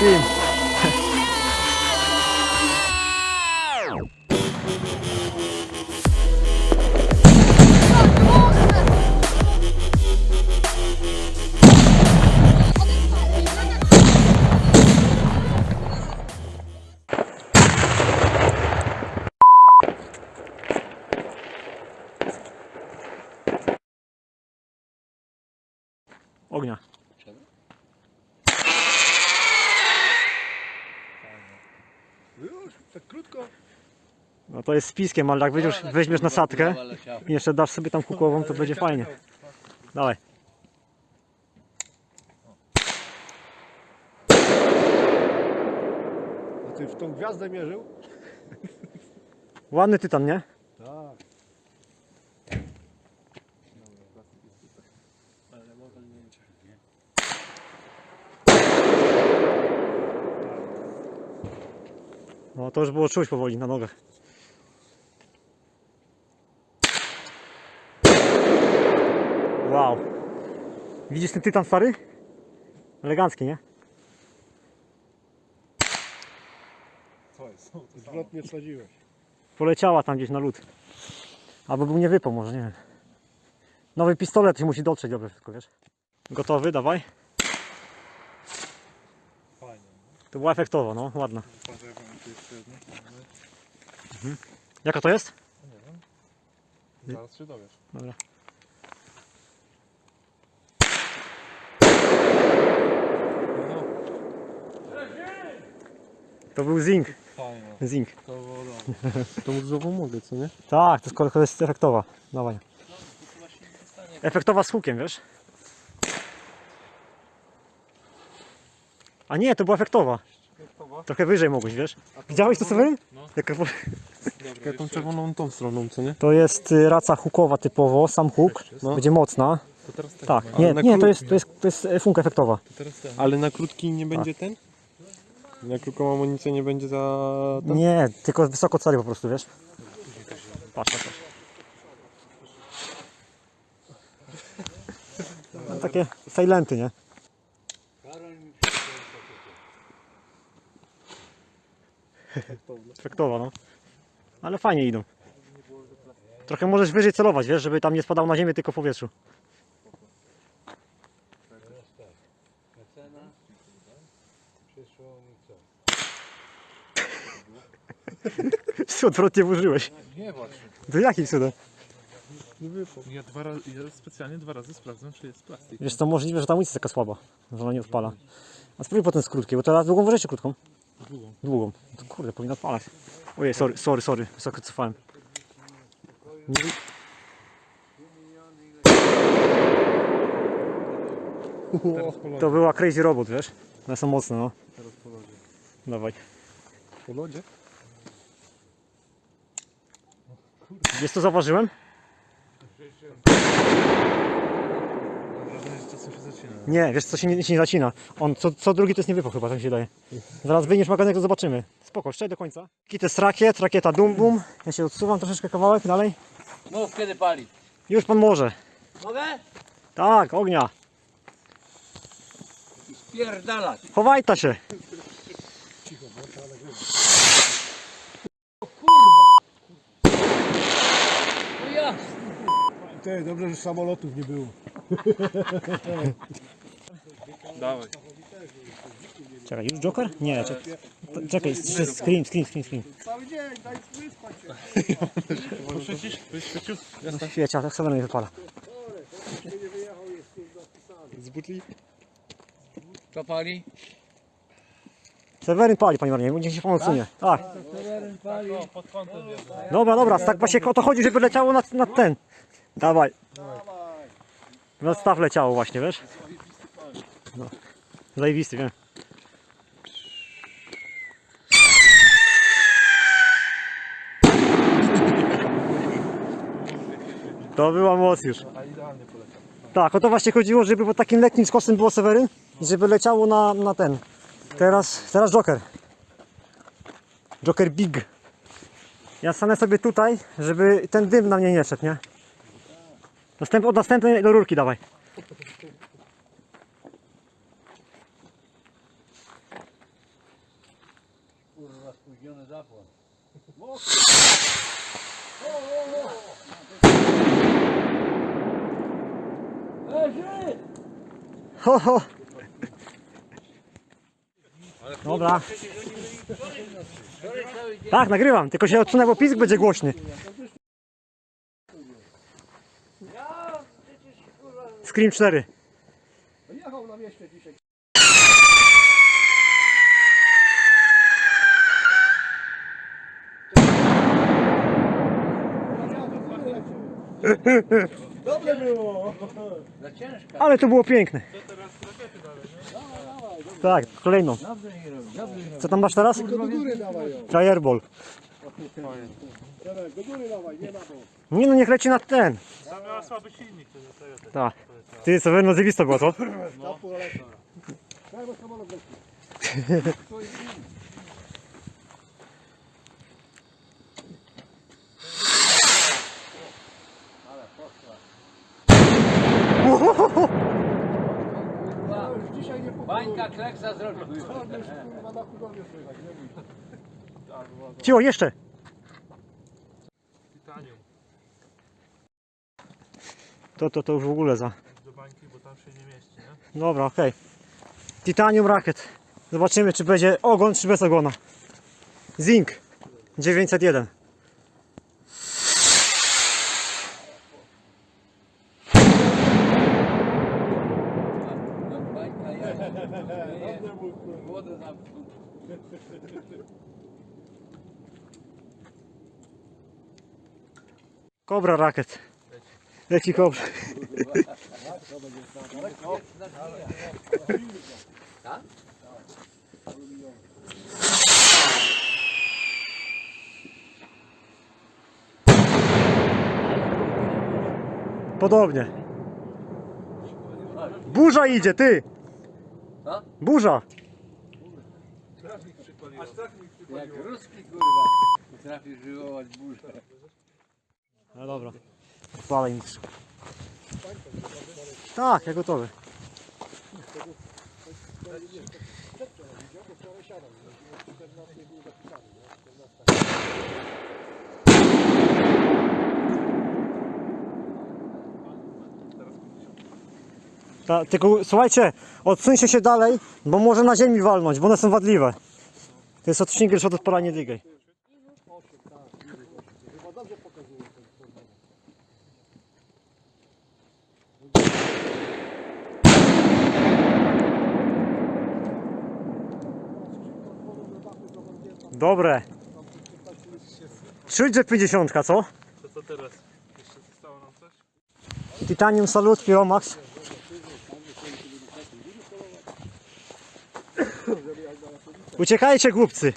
对。To jest z piskiem, ale jak weźmiesz, weźmiesz nasadkę i jeszcze dasz sobie tam kukłową, to będzie fajnie. Dawaj. A ty w tą gwiazdę mierzył? Ładny tytan, nie? Tak. No to już było czuć powoli na nogach. Widzisz ten tytan stary? Elegancki, nie? Co jest? Zwrotnie wsadziłeś. Poleciała tam gdzieś na lód. Albo był nie wypał, może nie wiem. Nowy pistolet się musi dotrzeć dobrze wszystko, wiesz? Gotowy, dawaj. Fajnie. To była efektowa, no, ładna. Jedno. Jaka to jest? Nie wiem. Zaraz się dowiesz. Dobra. To był fajnie. Zinc. To dobre. To mu znowu mogę, co nie? Tak, to skoro to jest efektowa. Dawaj. Efektowa z hukiem, wiesz? A nie, to była efektowa. Trochę wyżej mogłeś, wiesz? Widziałeś to sobie? No. Jaka... Ja tą czerwoną tą stroną, co nie? To jest y, raca hukowa typowo, sam huk. No. Będzie mocna. To teraz tak. Tak, nie, na nie, to jest, to jest, to jest e, funka efektowa. To teraz ten. Ale na krótki nie będzie ten? Na krótką amunicję nie będzie za... ten? Nie, tylko wysoko celi po prostu, wiesz? Patrz, patrz. No, takie silenty, nie? Efektowa, no. Ale fajnie idą. Trochę możesz wyżej celować, wiesz, żeby tam nie spadał na ziemię, tylko w powietrzu. odwrotnie włożyłeś? Nie właśnie. To jakim cudem? Ja, dwa razy, ja specjalnie dwa razy sprawdzam, czy jest plastik. Wiesz, to możliwe, że ta amunicja jest taka słaba, że ona nie odpala. A spróbuj potem z krótkiej, bo teraz długą włożycie czy krótką? Długą. Długą. To kurde, powinno odpalać. Ojej, sorry, sorry, sorry, wysoko cofałem. Nie... To była crazy robot, wiesz? One są mocne, no. Teraz po lodzie. Dawaj. Po lodzie? Wiesz co zauważyłem? Mam wrażenie, że czasem się zaczyna. Nie, wiesz co się nie, się nie zacina. On co, co drugi to jest nie wypał chyba, tak mi się daje. Zaraz wyjdziesz magazynek, to zobaczymy. Spoko, szczerze do końca. Kit jest rakiet, rakieta dum bum. Ja się odsuwam troszeczkę kawałek dalej. Mów kiedy pali. Już pan może. Mogę? Tak, ognia. Spierdalać. Chowaj ta się. Ty, dobrze, że samolotów nie było. Dawaj. Czekaj, już Joker? Nie, czekaj. Czekaj, jeszcze screen, screen, screen, screen. Cały dzień, daj wyspać się. Wyświecił? Jasne. Świecia, tak sobie nie wypala. Z butli? Co pali? Seweryn pali, panie Marinie, niech się pan odsunie. Tak. pali. Pod kątem jest. Dobra, dobra, tak właśnie o to chodzi, żeby leciało na, na ten. Dawaj. Na staw leciało właśnie, wiesz? No. Zajebisty, wiem. To była moc już. Tak, o to właśnie chodziło, żeby po takim lekkim skosem było Seweryn i żeby leciało na, na ten. Teraz, teraz Joker. Joker Big. Ja stanę sobie tutaj, żeby ten dym na mnie nie szedł, nie? Następ, od następnej do rurki dawaj. Kurwa spóźniony zapłon. Leży! Ho, ho. Dobra. Tak, nagrywam, tylko się odsunę, bo pisk będzie głośny. Scream 4. Za ciężka. Ale to było piękne. Tak, kolejną. Dobrze nie robi, dobrze nie robi. Co tam masz teraz? Fireball. Nie no, niech leci nad ten. Tam miała słaby silnik, to jest tego. Tak. Ty, co no zjawisto było, co? Bańka kleksa zrobił. Cicho, jeszcze. Titanium To, to, to już w ogóle za. do bańki, bo tam się nie mieści, nie? Dobra, okej. Titanium Racket. Zobaczymy, czy będzie ogon, czy bez ogona. Zinc 901. Bańka jest. Wodę zamknął. Kobra Racket. Leci kobra. Podobnie. Burza idzie, ty! Burza! Jak ruski kurwa. Potrafi wywołać burzę. No dobra. Chwalę mistrz. Tak, ja gotowy. Ta, tylko słuchajcie, odsuńcie się dalej, bo może na ziemi walnąć, bo one są wadliwe. To jest odcinek już od odpalania dligej. Dobre. Czuć, że 50, co? To co teraz? Titanium Salut Piromax. Uciekajcie głupcy.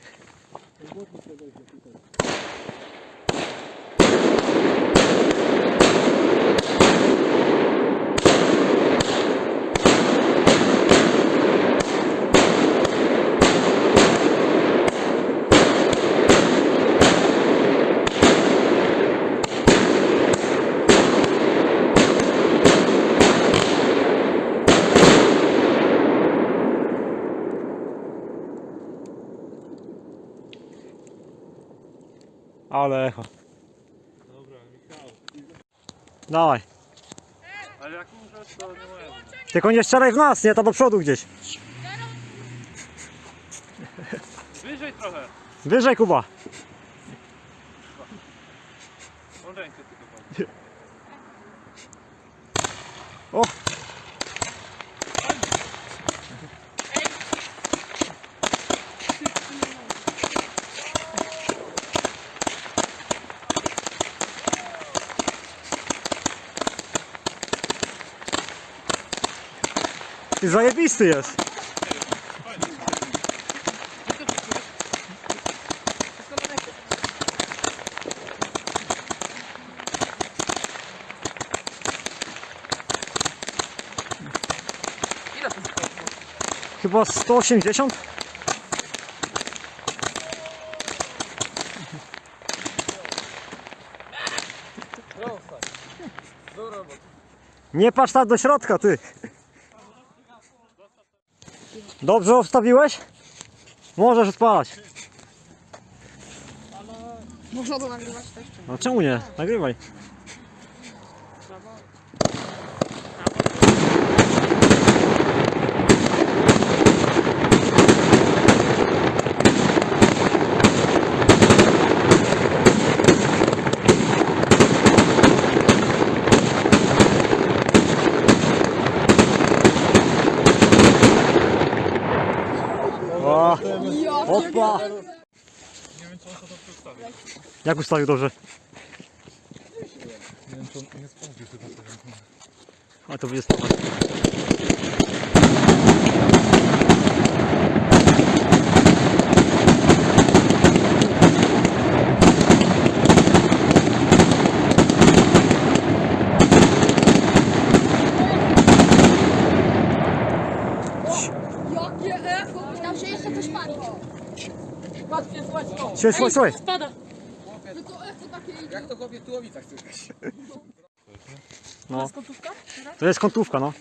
Ale echo. Dobra, Michał. Dawaj. Ale jak umrzesz, to nie moja. Tylko nie strzelaj w nas, nie? To do przodu gdzieś. Wyżej trochę. Wyżej Kuba. Tą rękę tylko. O. zajebisty jest. Chyba 180? Nie patrz tak do środka, ty. Dobrze obstawiłeś? Możesz odpalać. Można to nagrywać też? No czemu nie? Nagrywaj. Nie wiem, czy on to dobrze ustawił. Jak ustawił dobrze? Nie wiem, czy on nie sprawdził chyba tego. A to będzie stopać. Jakie echo! Tam się jeszcze coś pali. Słuchaj, słuchaj, słuchaj. Spada. Tylko echo takie idzie. Jak to chłopie tułowicach słychać? No. Skotówka? To jest kątówka, no.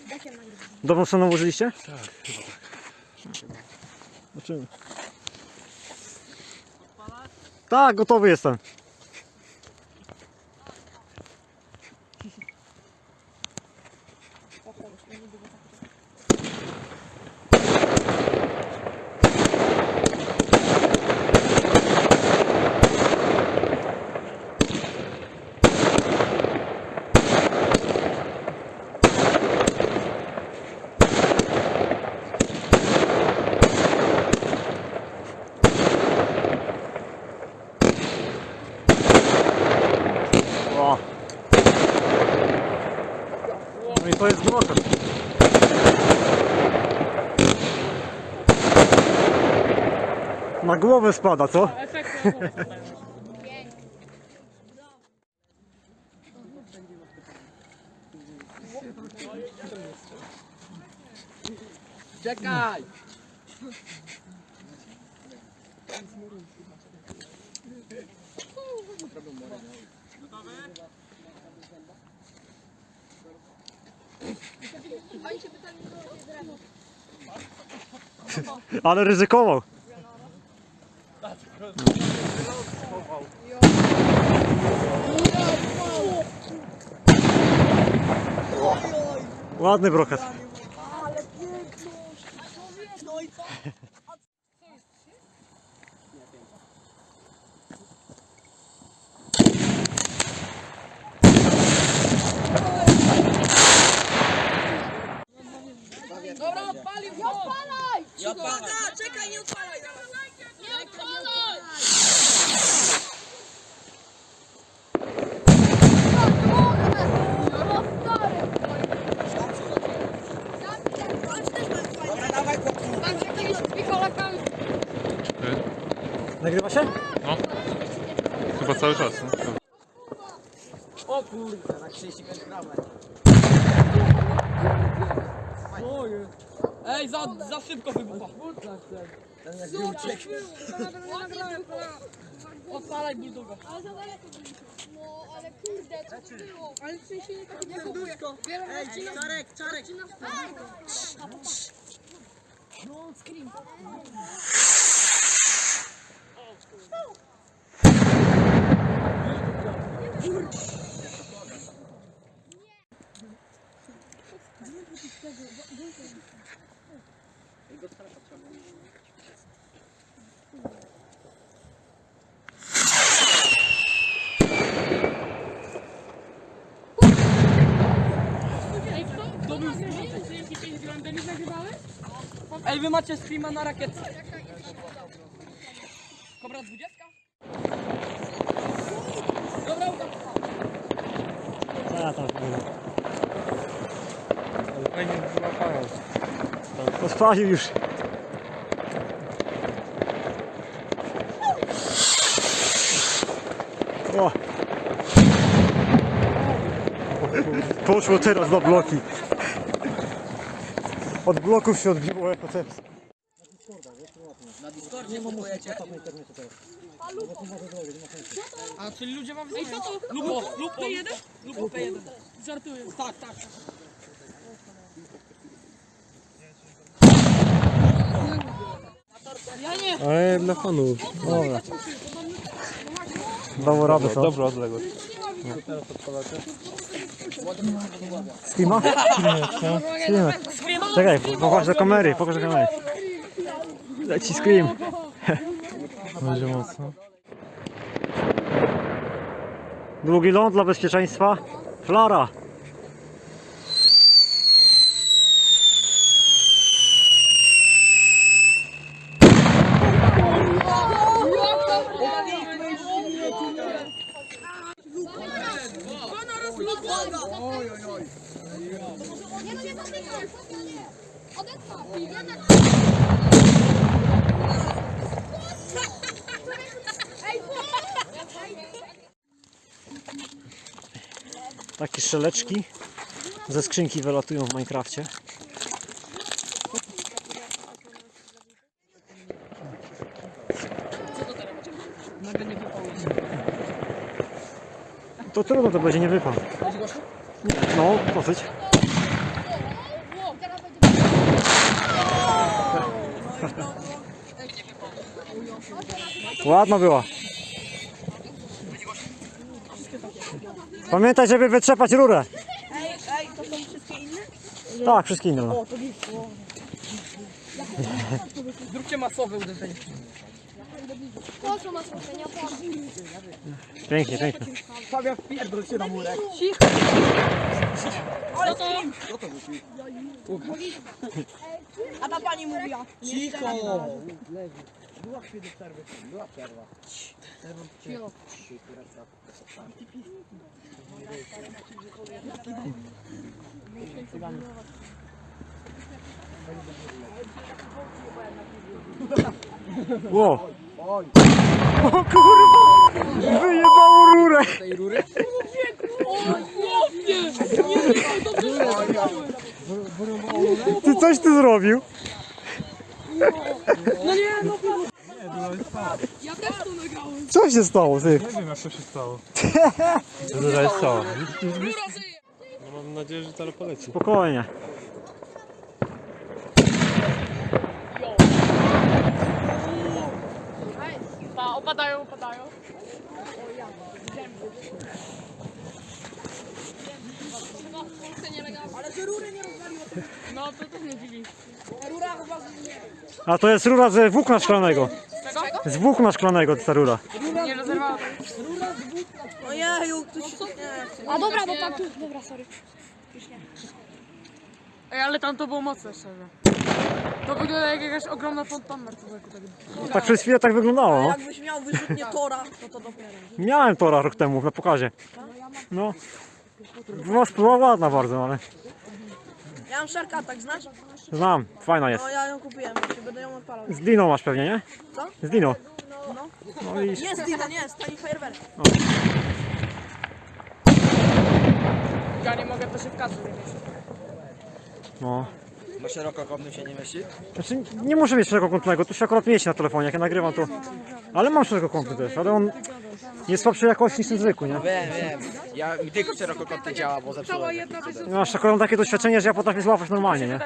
Dobrą stroną użyliście? Tak, chyba tak. Zobaczymy. Tak, gotowy jestem. Głowę spada, co? Czekaj! Pytali, co jest drewno. Ale ryzykował. Ładny brokat. Dobra, odpalił! Nie odpalaj! Nie odpalaj! Czekaj, nie odpalaj! Nie odpalaj! Nagrywa się? No. Chyba cały czas. No. Ej, za, za szybko wybucha. Odpalaj bulldoga. Ale za daleko. No, ale kurde, co to było? Ale w sensie nie nie było. Ej, Czarek, Czarek! No, scream. Ej, wy macie streama na rakietce. Kobra 20? Dobra, uda. Ja tam Fajnie złapają. Odpalił już. O. Poszło teraz na bloki. Od bloków się odbiło jako teraz. Na Discordzie kupujecie. A, czyli ludzie wam Ej, co to? Lupo, lupo. P1? Lupo P1. Żartuję. Tak, tak. Ja nie. Ale dla fanów. Dobra. Dało radę co? Dobra odległość. Skima? Skima. Czekaj, pokaż do kamery, pokaż do kamery. Leci scream. Będzie mocno. Długi ląd dla bezpieczeństwa. Flara. Nie no, nie dotykaj! Nie. Odetnij! Ja tak... Ej, Takie szeleczki ze skrzynki wylatują w Minecrafcie. To trudno to będzie, nie wypał. No, dosyć. Ładna była. Pamiętaj, żeby wytrzepać rurę. Ej, ej, to są wszystkie inne? Tak, wszystkie inne. No. O, to nic. Zróbcie masowe uderzenie. Po co masz robienia? Pięknie, pięknie. Fabia, wpierdol się na murek. Ale to... A ta pani mówiła. Cicho! Ło. O kurwa! Wyjebało rurę! Tej rury? Ty coś ty zrobił? No nie, no Ja też to nagrałem. Co się stało, ty? Nie wiem jak to się stało. Jest cała. Rura żyje. No mam nadzieję, że teraz poleci. Spokojnie. Pa, opadają, opadają. Ale że rury nie rozwaliło. No to też mnie dziwi. Rura chyba nie. A to jest rura ze włókna szklanego. Czego? Z włókna szklanego ta rura. Nie rozerwała. Ojeju, ktoś... A dobra, bo tam tu... Dobra, sorry. Ej, ale tam to było mocne szczerze. To wygląda jak jakaś ogromna fontanna człowieku. Tak. Tak przez chwilę tak wyglądało. No. Jakbyś miał wyrzutnie Tora, to to dopiero. Miałem tora rok temu na pokazie. No. Była była ładna bardzo, ale Ja mam Shark tak znasz? znam, fajna jest. No ja ją kupiłem, właśnie będę ją odpalał. Z Dino masz pewnie, nie? Co? Z Dino. No. No i Nie, z Dino, nie, z Tani Fajerwerk. Ja nie mogę, to się w kasy nie mieści. no. Na szerokokątnym się nie mieści? Znaczy nie muszę mieć szerokokątnego, tu się akurat mieści na telefonie, jak ja nagrywam to. Ale mam szerokokątny też, ale on jest słabszej jakości niż ten zwykły, nie? Wiem, wiem. Ja mi tylko szerokokątny działa, bo zepsułem. Masz akurat takie doświadczenie, że ja potrafię złapać normalnie, nie?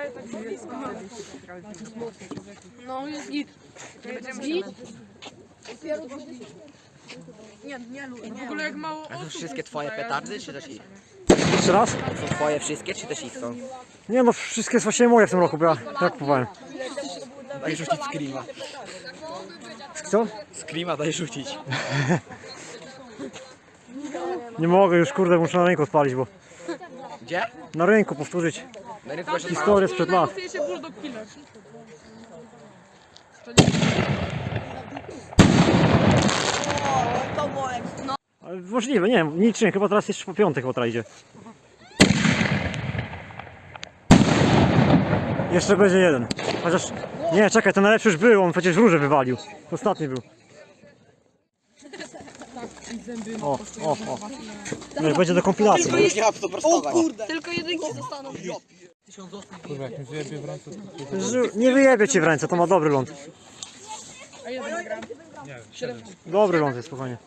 No jest git. Się Nie, nie, lu- W nie. ogóle jak mało A to osób wszystkie twoje petardy, czy też ich? Jeszcze raz? To są twoje wszystkie, czy też ich są? Nie no, wszystkie są właśnie moje w tym roku, bo ja tak kupowałem. Daj rzucić screama. Co? Screama daj rzucić. Nie mogę już, kurde, muszę na rynku odpalić, bo Gdzie? na rynku powtórzyć Na rynku właśnie historię sprzed lat. Się Bulldog Killer. To było jak... Ale możliwe, nie wiem, niczym, chyba teraz jeszcze po piątek chyba teraz idzie. Jeszcze będzie jeden. Chociaż, nie, czekaj, ten najlepszy już był, on przecież róże wywalił. Ostatni był. O, o, o. No będzie do kompilacji. To prostować. Tylko jedynki zostaną. Kurwa, jak mi wyjebie w ręce, to Nie wyjebie ci w ręce, to ma dobry ląd. A jeden gram. nie wiem, 7. Dobry ląd jest, spokojnie.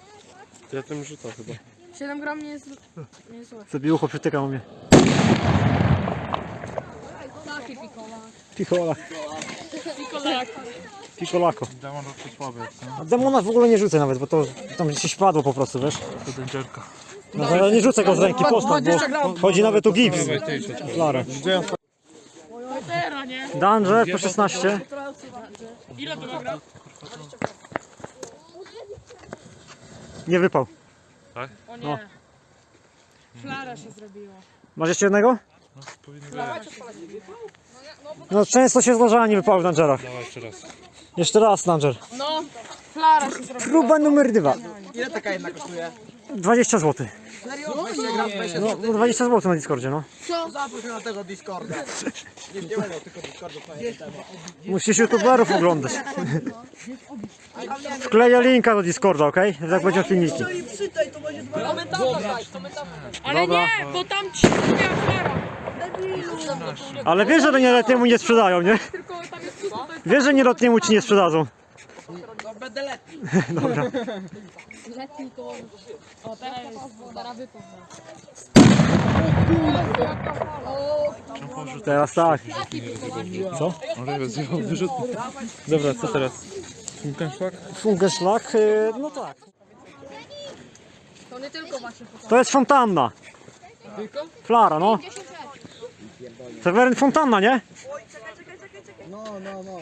Ja tym rzucam chyba. 7 gram nie jest, nie jest złe. Sobie ucho przytyka u mnie. Taki pikola. Pichola, Pikolak. pikolako. Demon to słaby jest, nie? A demona w ogóle nie rzucę nawet, bo to tam się śpadło po prostu, wiesz? To dęczerka. No ale nie rzucę go z ręki, postaw, bo chodzi nawet o gips. Nie? Danger po 16. Ile to ma gra? Nie wypał. O nie. No. Flara się zrobiła. Masz jeszcze jednego? No, powinny być. No często się zdarza, nie wypały w Dangerach. Dawaj jeszcze raz. Jeszcze raz Danger. No, Flara się zrobiła. Próba numer dwa. Ile taka jedna kosztuje? 20 zł. No, no 20 zł na Discordzie, no. Zaproś mnie na tego Discorda. Nie wziąłem tylko Discordu. Musisz youtuberów oglądać. Wkleję linka do Discorda, okej? Jak filmiki. Jeżeli przytaj, to będzie dwa razy. Ale nie, bo tam ci afera. Ale wiesz, że nieletniemu nie sprzedają, nie? Tylko tam jest tylko to jest Wiesz, że nieletniemu ci nie sprzedadzą. No będę letni. Letni to... O, teraz jest teraz tak. Co? Ale rozjechał wyrzut. Dobra, co teraz? Funkenschlag? Funkenschlag? y, No tak. To nie tylko właśnie To jest fontanna. Flara, no. Seweryn fontanna, nie? No, no, no.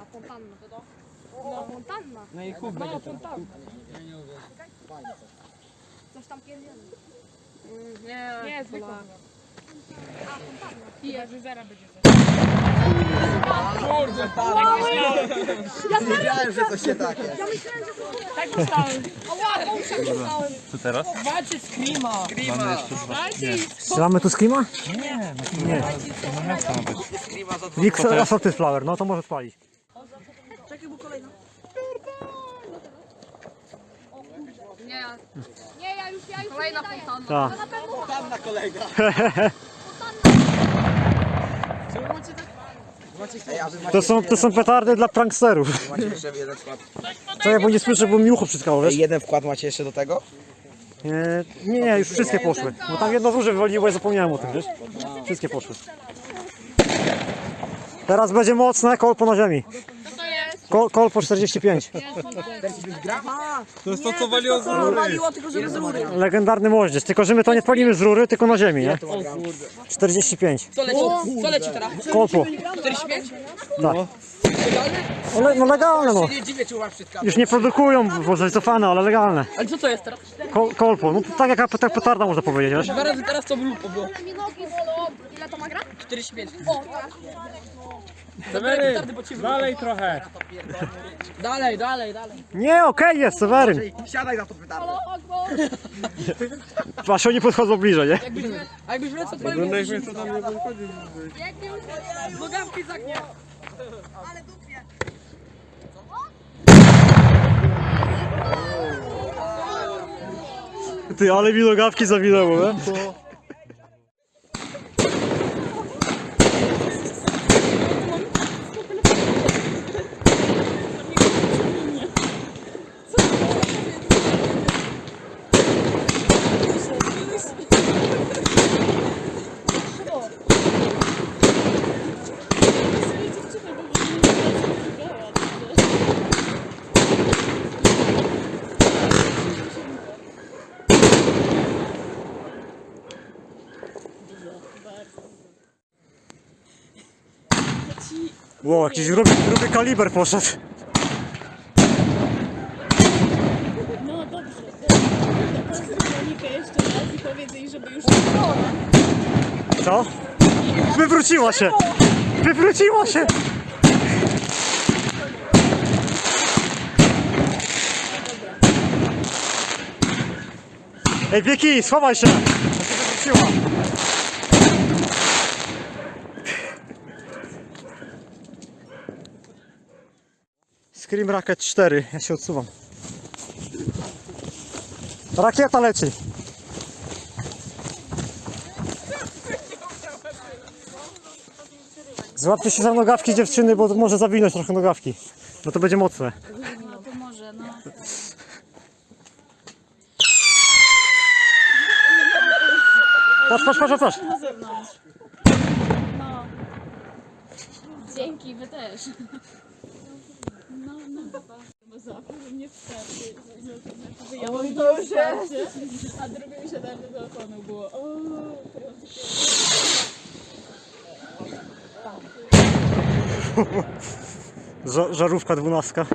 A fontanna. No, fontanna. No i chłop będzie ten. Coś tam pierdzieli. Nie, nie zwykła. I że zaraz będzie coś. Wiedziałem, że coś się takie. Tak myślałem. Ała, uszek dostałem. Co teraz? Walczy z Krima. Skrima. Walczy Strzelamy tu skima? No miasto ma być. Skrima za Wix Assorted Flower, no to może spalić. Czekaj, bo kolejna. Nie, nie, ja już, ja już Kolejna fontanna. Tak. Na pewno tam na kolega. Ej, a wy macie To są, to są petardy dla pranksterów. Macie jeszcze jeden wkład. Czekaj, bo nie słyszę, bo mi ucho przytkało, wiesz? Jeden wkład macie jeszcze do tego? Nie, nie, już wszystkie poszły. Bo tam jedno z róży wywaliło, ja zapomniałem o tym, wiesz? Wszystkie poszły. Teraz będzie mocne kolpo na ziemi. Kol, kolpo 45. To jest to, co waliło z rury. Waliło tylko, żeby z rury. Legendarny moździerz, tylko że my to nie palimy z rury, tylko na ziemi, nie? 45. Co leci? Co leci teraz? Kolpo. 45? Tak. No, le, no legalne no. Nie dziwię, czy masz wszystko. Już nie produkują, bo wycofane, ale legalne. Ale co to jest teraz? Kol, kolpo, no tak jak tak petarda można powiedzieć, wiesz? Dwa razy teraz to by lupo było. Ile to ma gra? 45. O, tak. Seweryn, dalej trochę. Dalej, dalej, dalej. Nie, okej jest, Seweryn. Siadaj na to pytanie. Aż oni podchodzą bliżej, nie? A jakbyś w ręce odpalił, Oglądaliśmy, co tam nie wychodzi. nogawki zagnie. Ty, ale mi nogawki zawinęło, nie? Jakiś gruby, gruby kaliber poszedł. No dobrze, dobrze. Monikę jeszcze raz i powiedz jej, żeby już Co? Wywróciła się! Wywróciła się! Ej, Wieki, schowaj się! Ona się wywróciła. Scream Racket 4, ja się odsuwam. Rakieta leci! Złapcie się za nogawki dziewczyny, bo może zawinąć trochę nogawki. No to będzie mocne. No to może, no. Patrz, patrz, patrz, patrz. Na. No. Dzięki, wy też. Zapał mnie ja mam to wstarczy, a drugie mi się daje do telefonu było. O, Ża- żarówka dwunastka.